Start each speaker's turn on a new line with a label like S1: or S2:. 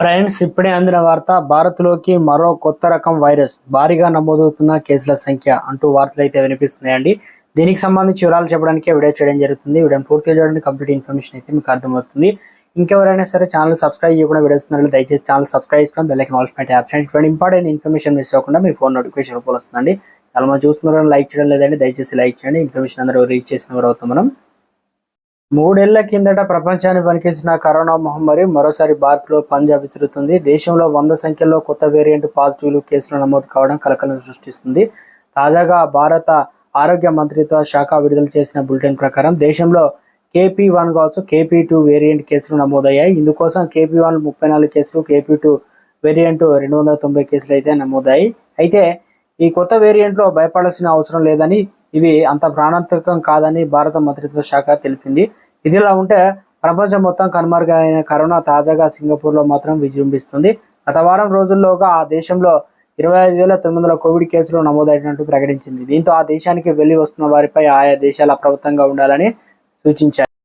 S1: Friends ఇప్పుడే అందిన వార్త భారత్లోకి మరో కొత్త రకం వైరస్ భారీగా నమోదవుతున్న కేసుల సంఖ్య అంటూ వార్తలు అయితే వినిపిస్తున్నాయండి. దీనికి సంబంధించి వివరాలు చెప్పడానికి వీడియో చేయడం జరుగుతుంది. వీడియో పూర్తి చేయడానికి కంప్లీట్ ఇన్ఫర్మేషన్ అయితే మీకు అర్థమవుతుంది. ఇంకెవరైనా సరే ఛానల్ సబ్స్క్రైబ్ చేయకుండా వీడియోస్ ఉన్నట్లు దయచేసి ఛానల్ సబ్స్క్రైబ్ చేసుకొని బెల్ ఐకాన్ ఆల్స్ పెట్టి ఇటువంటి ఇంపార్టెంట్ ఇన్ఫర్మేషన్ మిస్ అవ్వకుండా మీ ఫోన్ నోటిఫికేషన్ రూపంలో వస్తుందండి. చాలా మంది చూస్తున్నారు లైక్ చేయడం లేదండి. దయచేసి లైక్ చేయండి. ఇన్ఫర్మేషన్ అందరూ రీచ్ చేసిన వారు అవుతాం మనం. మూడేళ్ళ కిందట ప్రపంచాన్ని వణికించిన కరోనా మహమ్మారి మరోసారి భారత్లో పంజా విసురుతుంది. దేశంలో వంద సంఖ్యలో కొత్త వేరియంట్ పాజిటివ్లు కేసులు నమోదు కావడం కలకలం సృష్టిస్తుంది. తాజాగా భారత ఆరోగ్య మంత్రిత్వ శాఖ విడుదల చేసిన బులెటిన్ ప్రకారం దేశంలో కేపీ వన్ కావచ్చు కేపీ టూ వేరియంట్ కేసులు నమోదయ్యాయి. ఇందుకోసం కేపీ వన్ ముప్పై నాలుగు కేసులు కేపీ టూ వేరియంట్ రెండు వందల తొంభై కేసులు అయితే నమోదయ్యాయి. అయితే ఈ కొత్త వేరియంట్లో భయపడాల్సిన అవసరం లేదని ఇవి అంత ప్రాణాంతకం కాదని భారత మంత్రిత్వ శాఖ తెలిపింది. ఇదిలా ఉంటే ప్రపంచం మొత్తం కనుమరుగైన కరోనా తాజాగా సింగపూర్లో మాత్రం విజృంభిస్తుంది. గత వారం రోజుల్లోగా ఆ దేశంలో ఇరవై ఐదు వేల తొమ్మిది వందల కోవిడ్ కేసులు నమోదైనట్టు ప్రకటించింది. దీంతో ఆ దేశానికి వెళ్ళి వస్తున్న వారిపై ఆయా దేశాల ప్రభుత్వంగా ఉండాలని సూచించారు.